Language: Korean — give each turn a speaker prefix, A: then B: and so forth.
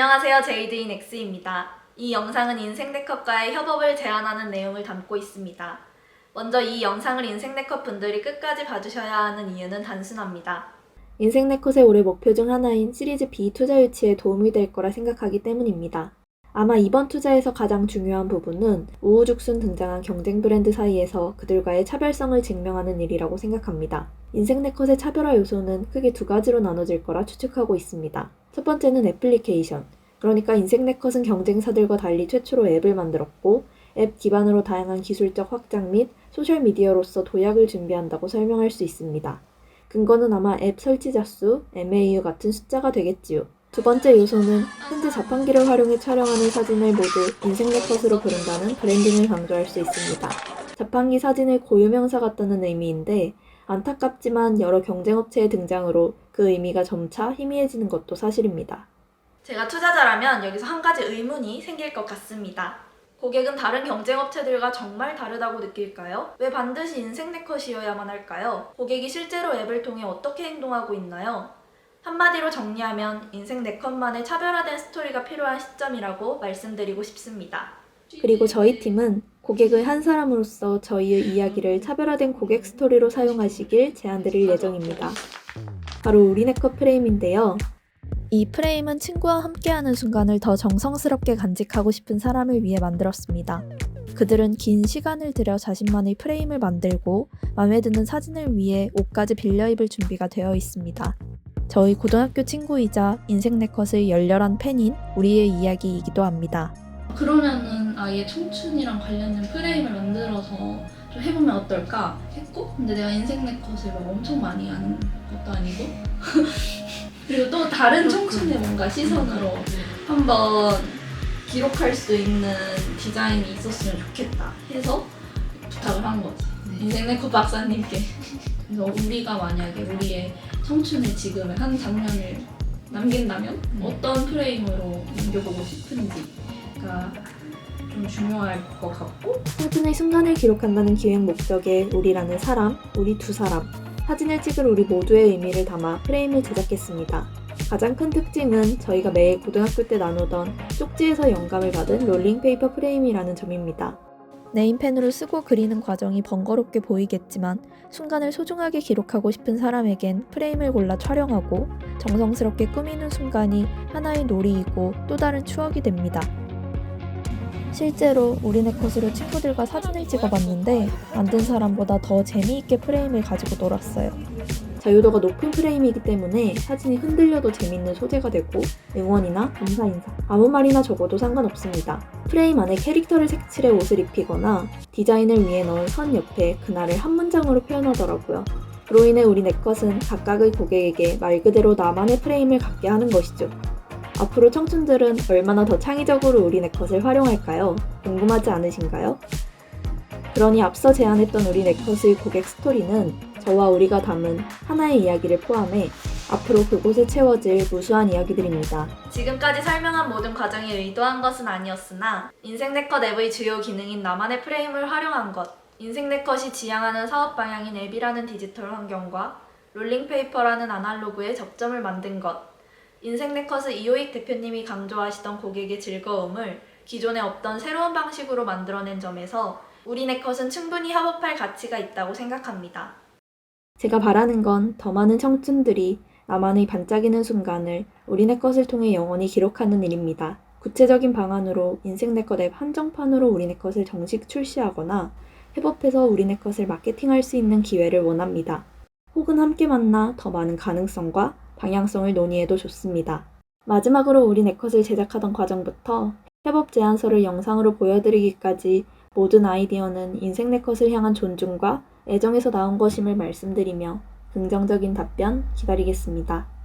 A: 안녕하세요. 제이드인 X입니다. 이 영상은 인생네컷과의 협업을 제안하는 내용을 담고 있습니다. 먼저 이 영상을 인생네컷 분들이 끝까지 봐주셔야 하는 이유는 단순합니다.
B: 인생네컷의 올해 목표 중 하나인 시리즈 B 투자 유치에 도움이 될 거라 생각하기 때문입니다. 아마 이번 투자에서 가장 중요한 부분은 우후죽순 등장한 경쟁 브랜드 사이에서 그들과의 차별성을 증명하는 일이라고 생각합니다. 인생 네컷의 차별화 요소는 크게 두 가지로 나눠질 거라 추측하고 있습니다. 첫 번째는 애플리케이션. 그러니까 인생 네컷은 경쟁사들과 달리 최초로 앱을 만들었고 앱 기반으로 다양한 기술적 확장 및 소셜미디어로서 도약을 준비한다고 설명할 수 있습니다. 근거는 아마 앱 설치자 수, MAU 같은 숫자가 되겠지요. 두 번째 요소는 현재 자판기를 활용해 촬영하는 사진을 모두 인생네 컷으로 부른다는 브랜딩을 강조할 수 있습니다. 자판기 사진을 고유명사 같다는 의미인데 안타깝지만 여러 경쟁업체의 등장으로 그 의미가 점차 희미해지는 것도 사실입니다.
A: 제가 투자자라면 여기서 한 가지 의문이 생길 것 같습니다. 고객은 다른 경쟁업체들과 정말 다르다고 느낄까요? 왜 반드시 인생 네컷이어야만 할까요? 고객이 실제로 앱을 통해 어떻게 행동하고 있나요? 한마디로 정리하면 인생 네 컷만의 차별화된 스토리가 필요한 시점이라고 말씀드리고 싶습니다.
B: 그리고 저희 팀은 고객의 한 사람으로서 저희의 이야기를 차별화된 고객 스토리로 사용하시길 제안드릴 예정입니다. 바로 우리네컷 프레임인데요. 이 프레임은 친구와 함께하는 순간을 더 정성스럽게 간직하고 싶은 사람을 위해 만들었습니다. 그들은 긴 시간을 들여 자신만의 프레임을 만들고 마음에 드는 사진을 위해 옷까지 빌려 입을 준비가 되어 있습니다. 저희 고등학교 친구이자 인생 네컷의 열렬한 팬인 우리의 이야기이기도 합니다.
C: 그러면은 아예 청춘이랑 관련된 프레임을 만들어서 좀 해보면 어떨까? 했고 근데 내가 인생 네컷을 막 엄청 많이 아는 것도 아니고. 그리고 또 다른 청춘의 뭔가 시선으로 한번 기록할 수 있는 디자인이 있었으면 좋겠다 해서 부탁을 한 거지. 인생 네컷 박사님께 그래서 우리가 만약에 우리의 청춘의 지금의 한 장면을 남긴다면 어떤 프레임으로 남겨보고 싶은지가 좀 중요할 것 같고
B: 사진의 순간을 기록한다는 기획 목적에 우리라는 사람, 우리 두 사람, 사진을 찍을 우리 모두의 의미를 담아 프레임을 제작했습니다. 가장 큰 특징은 저희가 매일 고등학교 때 나누던 쪽지에서 영감을 받은 롤링페이퍼 프레임이라는 점입니다. 네임펜으로 쓰고 그리는 과정이 번거롭게 보이겠지만 순간을 소중하게 기록하고 싶은 사람에겐 프레임을 골라 촬영하고 정성스럽게 꾸미는 순간이 하나의 놀이이고 또 다른 추억이 됩니다. 실제로 우리네 컷으로 친구들과 사진을 찍어봤는데 만든 사람보다 더 재미있게 프레임을 가지고 놀았어요. 자유도가 높은 프레임이기 때문에 사진이 흔들려도 재밌는 소재가 되고 응원이나 감사 인사, 아무 말이나 적어도 상관없습니다. 프레임 안에 캐릭터를 색칠해 옷을 입히거나 디자인을 위해 넣은 선 옆에 그날을 한 문장으로 표현하더라고요. 그로 인해 우리 네컷은 각각의 고객에게 말 그대로 나만의 프레임을 갖게 하는 것이죠. 앞으로 청춘들은 얼마나 더 창의적으로 우리 네 컷을 활용할까요? 궁금하지 않으신가요? 그러니 앞서 제안했던 우리 네 컷의 고객 스토리는 저와 우리가 담은 하나의 이야기를 포함해 앞으로 그곳에 채워질 무수한 이야기들입니다.
A: 지금까지 설명한 모든 과정이 의도한 것은 아니었으나 인생 네컷 앱의 주요 기능인 나만의 프레임을 활용한 것, 인생 네컷이 지향하는 사업 방향인 앱이라는 디지털 환경과 롤링페이퍼라는 아날로그의 접점을 만든 것, 인생네컷의 이호익 대표님이 강조하시던 고객의 즐거움을 기존에 없던 새로운 방식으로 만들어낸 점에서 우리 네컷은 충분히 협업할 가치가 있다고 생각합니다.
B: 제가 바라는 건 더 많은 청춘들이 나만의 반짝이는 순간을 우리 네컷을 통해 영원히 기록하는 일입니다. 구체적인 방안으로 인생 네컷 앱 한정판으로 우리 네컷을 정식 출시하거나 협업해서 우리 네컷을 마케팅할 수 있는 기회를 원합니다. 혹은 함께 만나 더 많은 가능성과 방향성을 논의해도 좋습니다. 마지막으로 우리 네컷을 제작하던 과정부터 협업 제안서를 영상으로 보여드리기까지 모든 아이디어는 인생 네컷을 향한 존중과 애정에서 나온 것임을 말씀드리며 긍정적인 답변 기다리겠습니다.